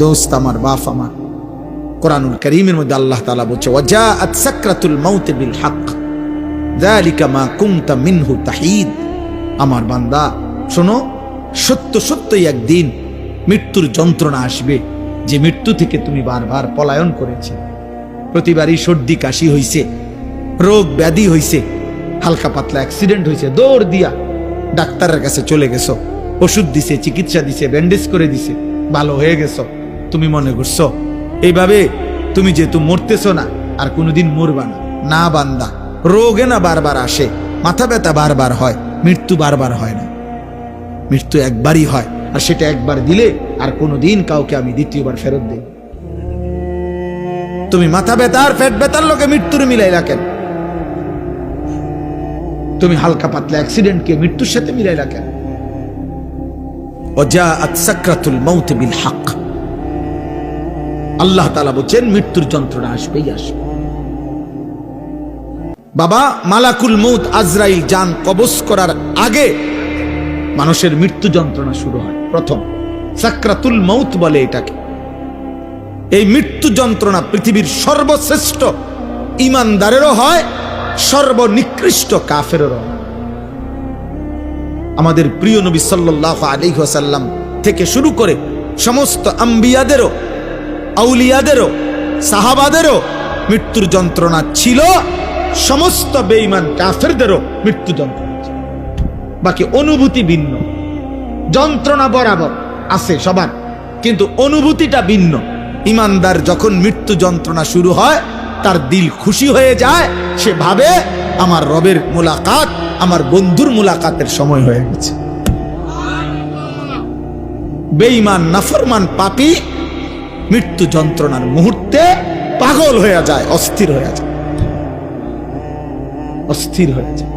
দোস্ত আমার, বাপ আমার। কোরআনুল করিমের মধ্যে আল্লাহ তালা বলছে ওয়াজা সাকরাতুল মাউতে বিল হক। যালিকা মা কুমতা মিনহু তাহিদ। আমার বান্দা, শোনো, সত্য সত্যই একদিন মৃত্যুর যন্ত্রণা আসবে, যে মৃত্যু থেকে তুমি বারবার পলায়ন করেছে। প্রতিবারই সর্দি, কাশি হইছে, রোগ ব্যাধি হইছে, হালকা পাতলা অ্যাক্সিডেন্ট হইছে, দৌড় দিয়া ডাক্তারের কাছে চলে গেছো, ওষুধ দিছে, চিকিৎসা দিছে ব্যান্ডেজ করে দিছে, ভালো হয়ে গেছো। তুমি মনে করছো এইভাবে তুমি যেহেতু মরতেছো না আর কোনোদিন মরবা না না বান্দা রোগে না বারবার আসে মাথা ব্যথা বারবার হয় মৃত্যু বারবার হয় না মৃত্যু একবারই হয় আর সেটা একবার দিলে আর কোনোদিন কাউকে আমি দ্বিতীয়বার ফেরত দিই তুমি মাথা ব্যথা আর পেট ব্যথার লোকে মৃত্যুর মিলাই রাখেন তুমি হালকা পাতলা অ্যাক্সিডেন্টকে মৃত্যুর সাথে মিলাই রাখেন وجاءت سكرة الموت بالحق আল্লাহ তালা বলছেন, মৃত্যুর যন্ত্রণা আসবেই আসবে। বাবা, মালাকুল মৌত আজরাইল যান কবজ করার আগে মানুষের মৃত্যু যন্ত্রণা শুরু হয়। প্রথম, সাকরাতুল মৌত বলে এটাকে। এই মৃত্যু যন্ত্রণা পৃথিবীর সর্বশ্রেষ্ঠ ইমানদারেরও হয়, সর্বনিকৃষ্ট কাফেরও আমাদের প্রিয় নবী সাল্লাহ আলিহাসাল্লাম থেকে শুরু করে সমস্ত আম্বিয়াদেরও আউলিয়াদেরও সাহাবাদেরও মৃত্যুর যন্ত্রণা ছিল। সমস্ত বেঈমান কাফেরদেরও মৃত্যু যন্ত্রণা ছিল। বাকি অনুভূতি ভিন্ন। যন্ত্রণা বরাবর আছে সবার, কিন্তু অনুভূতিটা ভিন্ন। ইমানদার যখন মৃত্যু যন্ত্রণা শুরু হয়, তার দিল খুশি হয়ে যায়, সে ভাবে, আমার রবের মোলাকাত, আমার বন্ধুর মুলাকাতের সময় হয়ে গেছে। বেঈমান নাফরমান পাপি মৃত্যু যন্ত্রণার মুহূর্তে পাগল হয়ে যায় অস্থির হয়ে যায়। অস্থির হয়ে যায়।